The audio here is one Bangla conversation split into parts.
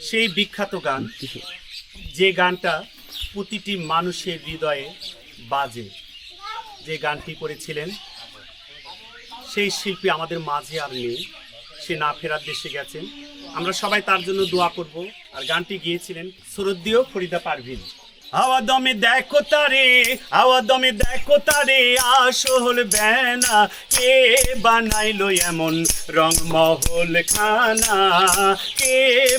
সেই বিখ্যাত গান, যে গানটা প্রতিটি মানুষের হৃদয়ে বাজে। যে গানটি করেছিলেন, সেই শিল্পী আমাদের মাঝে আর নেই। সে না ফেরার দেশে গেছেন। আমরা সবাই তার জন্য দোয়া করব। আর গানটি গিয়েছিলেন সুরদ্দিও ফরিদা পারভিন। হাওয়া দমে দেখো তারে হাওয়া দমে দেখো তারে, আসল বেনা কে বানাইলো এমন রং মহল খানা? কে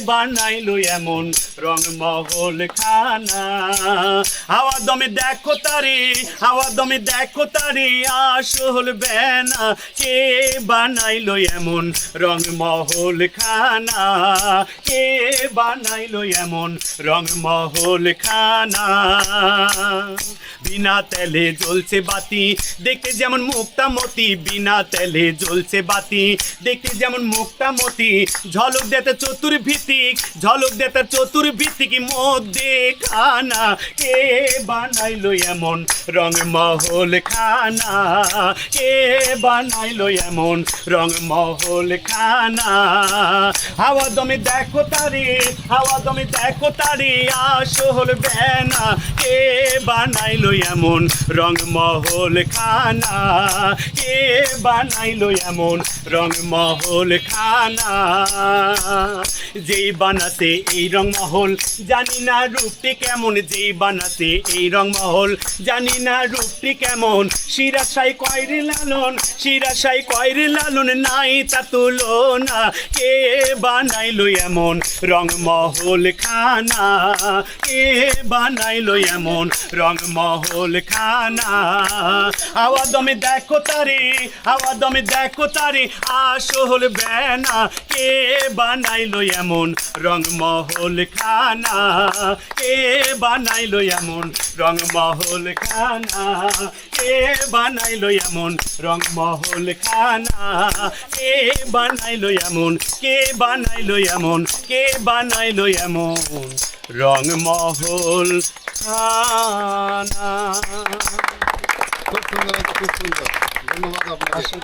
বানাইলো এমন রং মহল খানা? হাওয়া দমে দেখো তারে হাওয়া দমে দেখো তারে, আসল বেনা কে বানাইলো এমন রং মহল খানা? কে বানাইলো এমন রং মহল খানা? বিনা তেলে জ্বলছে বাতি, দেখতে যেমন মুক্তা মতি। বিনা তেলে জ্বলছে বাতি, দেখতে যেমন মুক্তা মতি। ঝলক দেতে চতুর্ভিত্তিক ঝলক দেতে চতুর্ভিত্তিক মধ্যে খানা কে বানাইলো এমন রং মহল খানা? কে বানাইলো এমন রং মহল খানা? হাওয়া দমে দেখো তারে, হাওয়া দমে দেখো তারে, আসল বেনা কে বানাইলো এমন রং মহল খানা। কে বানাইলো এমন রং মহল খানা? যেই বানাতে এই রং মহল জানি না রূপটি কেমন। যেই বানাতে এই রং মহল জানি না রূপটি কেমন। শিরাশাই কয়রে লালন, শিরাশাই কয়রে লালন, নাই তা তুলনা। কে বানাইলো এমন রং মহল খানা? কে বানাইলো এমন রং মহল খানা। হাওয়া দমে দেখো তারে, হাওয়া দমে দেখো তারে, আসল বেনা। কে বানাইলো এমন রং মহল খানা? কে বানাইলো এমন রং মহল খানা? কে বানাইলো এমন রং মহল খানা? কে বানাইলো এমন, কে বানাইলো এমন, কে বানাইলো এমন? রং মহল খানা। খুব সুন্দর খুব সুন্দর। ধন্যবাদ আপনাকে।